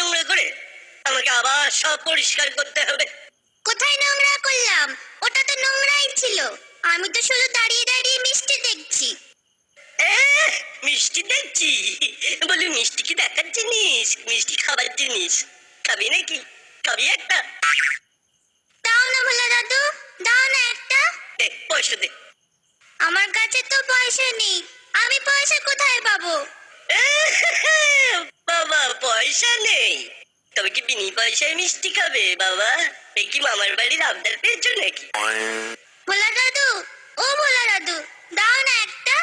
নোংরা করে আমাকে আবার সব পরিষ্কার করতে হবে। কোথায় নোংরা করলাম? ওটা তো নোংরাই ছিল। আমি তো শুধু দাঁড়িয়ে দাঁড়িয়ে মিষ্টি দেখছি। মিষ্টি দেখছি? বলি মিষ্টি কি দেখার জিনিস? মিষ্টি খাবার জিনিস। খাবি নাকি? খাবি একটা? দাও না ভোলা দাদু দাও না একটা। দে পয়সা দে। আমার কাছে তো পয়সা নেই। আমি পয়সা কোথায় পাবো? বাবা পয়সা নেই। তবে কি বিনি পয়সায় মিষ্টি খাবে বাবা? এ কি মামার বাড়ির আবদার পেয়েছ নাকি? ভোলা দাদু ও ভোলা দাদু দাও না একটা।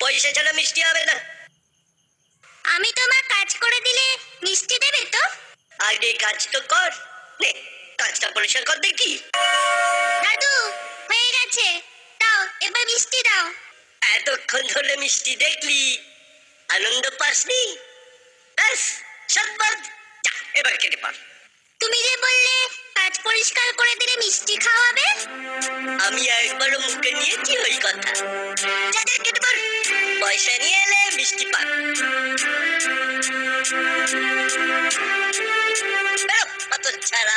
পয়সা ছাড়া মিষ্টি হবে না। আমি তোমার কাজ করে দিলে মিষ্টি দেবে তো? আগে কাজ তো কর। নে কাজটা পরিষ্কার কর দেখি। দাদু হয়ে গেছে। দাও এবার মিষ্টি দাও। এতক্ষণ ধরে মিষ্টি দেখলি। আনন্দ পাসনি ব্যাস যা এবার কেটে পার তুমি যে বললে কাজ পরিষ্কার করে দিলে মিষ্টি খাওয়াবে? আমি একবারও মুখে নিয়েছি ওই কথা। যা যা কেটে পার পয়সা নিয়ে এলে মিষ্টি অত ছাড়া।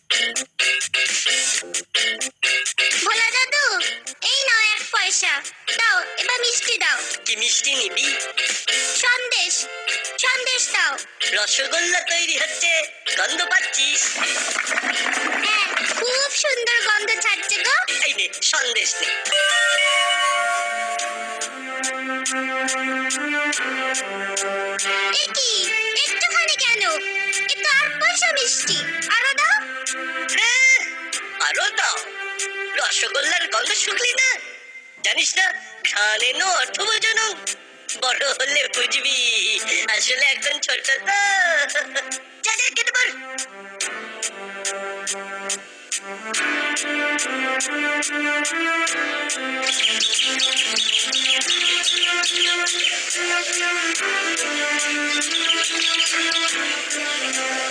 ভোলা মিষ্টি নিবি সন্দেশ সন্দেশ দাও। রসগোল্লা তৈরি হচ্ছে গন্ধ পাচ্ছিস? হ্যাঁ খুব সুন্দর গন্ধ ছাড়ছে গো। এই নে সন্দেশ নে। এ কি? একটুখানি কেন? এ তো আর পয়সা মিষ্টি। আরও দাও। হ্যাঁ, আরও দাও। রসগোল্লার গন্ধ শুকলি না? জানিস না? এনো অর্থ বোঝানো। বড় হলে বুঝবি। আসলে এখন ছোট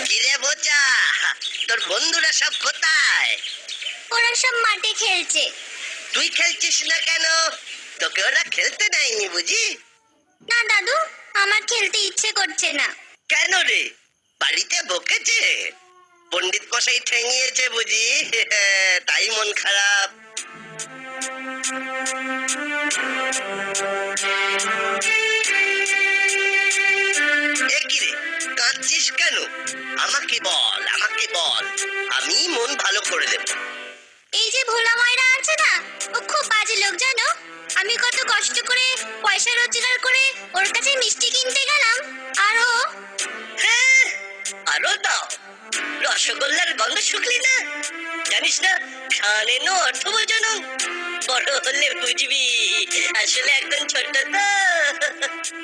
কিরে বোচা, তোর বন্ধুরা সব কোথায়? ওরা সব মাঠে খেলছে। তুই খেলছিস না কেন? তোকে ওরা খেলতে দেয়নি বুঝি? না দাদু আমার খেলতে ইচ্ছে করছে না। কেন রে? বাড়িতে বকেছে? পণ্ডিত মশাই ঠেঙিয়েছে বুঝি? তাই মন খারাপ। পয়সা রোজগার করে ওর কাছে মিষ্টি কিনতে গেলাম। আর। ও হ্যাঁ আরও দাও। রসগোল্লার গন্ধ শুকলি না। জানিস না খান এনো অর্থ বোঝানো। বড় হলে বুঝবি আসলে একদম ছোট তো।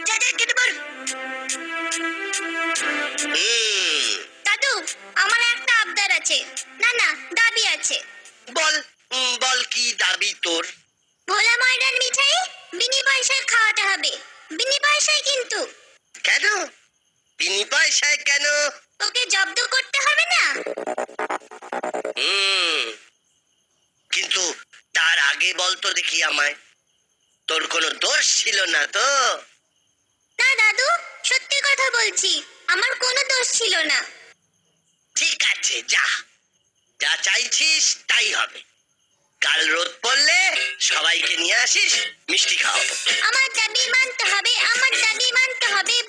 যা যা কেটে হুম, দাদু আমার একটা আবদার আছে। না না দাবি আছে। বল উম, বল কি দাবি তোর? পয়সায় কেন? ওকে জব্দ করতে হবে না। হুম। কিন্তু তার আগে বলতো দেখি আমায়। তোর কোনো দোষ ছিল না তো? না দাদু সত্যি কথা বলছি আমার কোনো দোষ ছিল না। ঠিক আছে যা। যা চাইছিস তাই হবে। কাল রোদ পড়লে সবাইকে নিয়ে আসিস মিষ্টি খাওয়াবো। আমার দাবি মানতে হবে আমার দাবি মানতে হবে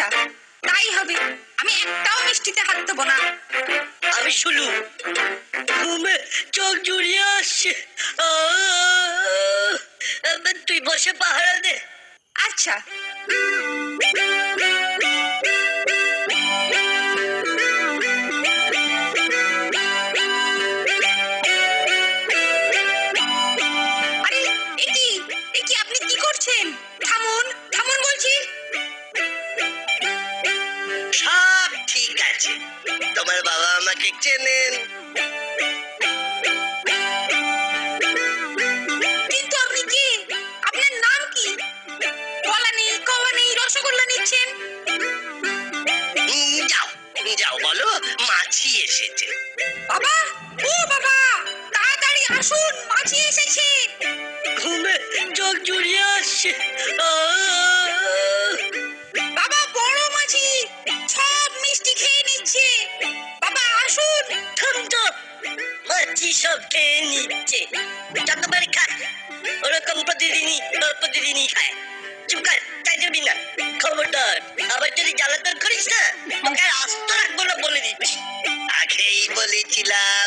আচ্ছা তাই হবে আমি একটাও মিষ্টিতে হাত দেবো না আমি শুনু ঘুমে চোখ জুড়িয়ে আসছে তুই বসে পাহারা দে আচ্ছা আসছে। বাবা, বড় মাছি সব মিষ্টি খেয়ে নিচ্ছে। বাবা, আসুন। মাছি সব খেয়ে নিচ্ছে। যতবার খায়, ওরকম প্রতিদিনই প্রতিদিনই খায়। তাই না। খবরদার, আবার যদি জ্বালাতন করিস না আর আস্ত রাখব না বলে দিচ্ছি। আগেই বলেছিলাম,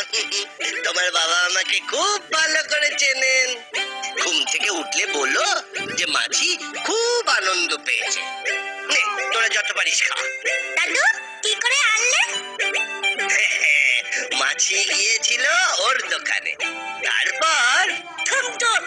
তোমার বাবা আমাকে খুব ভালো করে থেকে উঠলে বলল যে মাঝি খুব আনন্দ পেয়েছে। তোরা যত পারিস খা। দাদু কি করে আনলে? মাছি গিয়েছিল ওর দোকানে। তারপর থমথম।